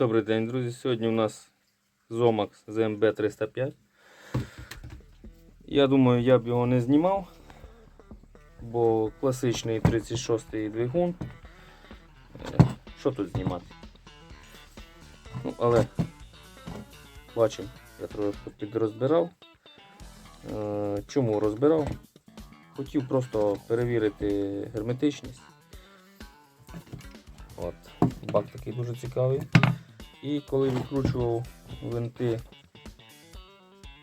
Добрий день, друзі. Сьогодні у нас Zomax ZMB 305. Я думаю, я б його не знімав, бо класичний 36-й двигун. Е, Що тут знімати? Ну, але бачимо, я трохи підрозбирав. Е, Чому розбирав? Хотів просто перевірити герметичність. От. Бак такий дуже цікавий. І коли відкручував винти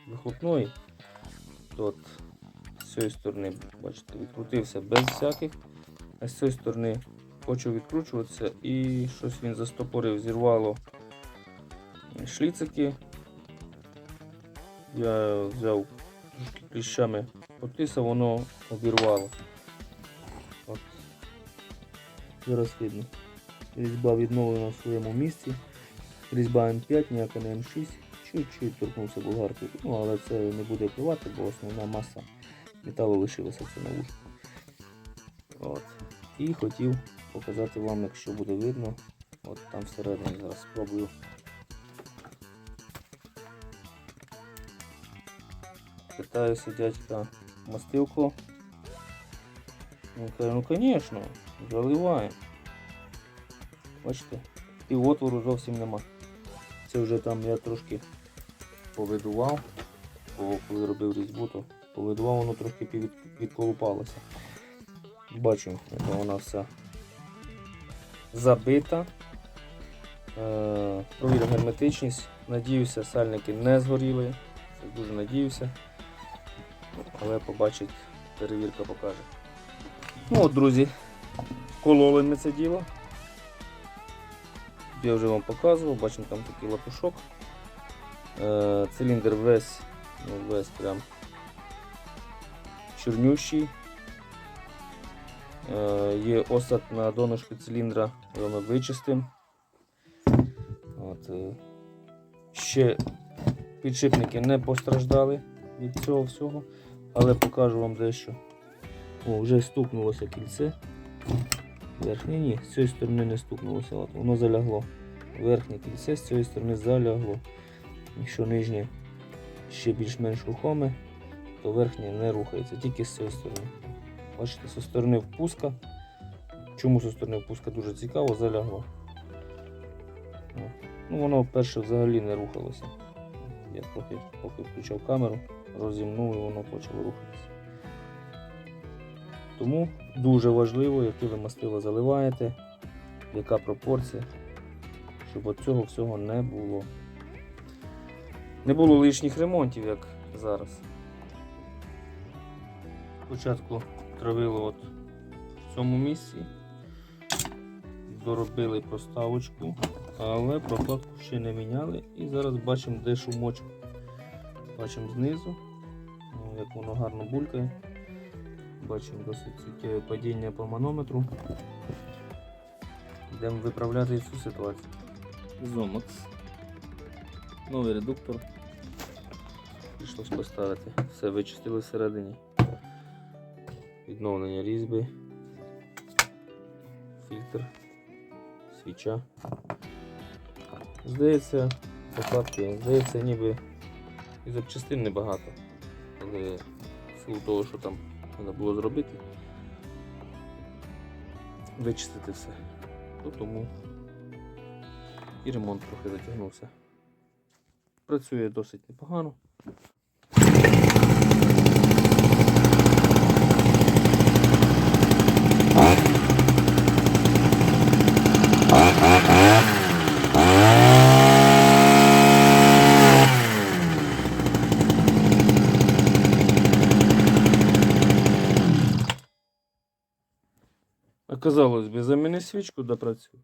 вихлопної, то з цієї сторони, бачите, відкрутився без всяких, а з цієї сторони почав відкручуватися і щось він застопорив, зірвало шліцики. Я взяв трошки кліщами, потисав, воно обірвало. От. Зараз видно. Різьба відновлена в своєму місці. Різьба М5, ніяка не М6. Чуть-чуть торкнувся болгаркою. Ну, але це не буде впливати, бо основна маса металу лишилася це на вушку. От. І хотів показати вам, якщо буде видно. От там всередині зараз спробую. Питаюся дядька мастилку. Він каже, ну звісно, заливаємо. Бачите, і отвору зовсім нема. Це вже там я трошки повидував, коли робив різьбу, то повидував, воно трошки відколупалося. Бачу, яка вона вся забита. Е, провірю герметичність. Надіюся, сальники не згоріли. Це дуже надіюся. Але побачить, перевірка покаже. Ну от, друзі, кололи ми це діло. Я вже вам показував, бачимо там такий лапушок. Е, Циліндр весь, ну весь прям чорнющий. Е, Є осад на донышку циліндра, його ми вичистимо. Е, ще підшипники не постраждали від цього всього, але покажу вам дещо. О, вже стукнулося кільце. Верхнє ні, з цієї сторони не стукнулося, воно залягло. Верхнє кільце з цієї сторони залягло. Якщо нижнє ще більш-менш рухоме, то верхнє не рухається, тільки з цієї сторони. Бачите, зі сторони впуска. Чому зі сторони впуска дуже цікаво, залягло. Ну, воно вперше взагалі не рухалося. Я трохи поки включав камеру, розімнув і воно почало рухатися. Тому дуже важливо, яке ви мастило заливаєте, яка пропорція, щоб от цього всього не було. Не було лишніх ремонтів, як зараз. Спочатку травило от в цьому місці, доробили проставочку, але прокладку ще не міняли і зараз бачимо де шумочок. Бачимо знизу, ну, як воно гарно булькає. Бачимо досить суттєве падіння по манометру. Йдемо виправляти цю ситуацію. Zomax. Новий редуктор. Прийшлось поставити. Все вичистили всередині. Відновлення різьби. Фільтр. Свіча. Здається, покладки, здається, ніби і запчастин небагато. Але в силу того, що там треба було зробити, вичистити все. Ну, тому і ремонт трохи затягнувся. Працює досить непогано. Оказалось би, заміни свічку да працює.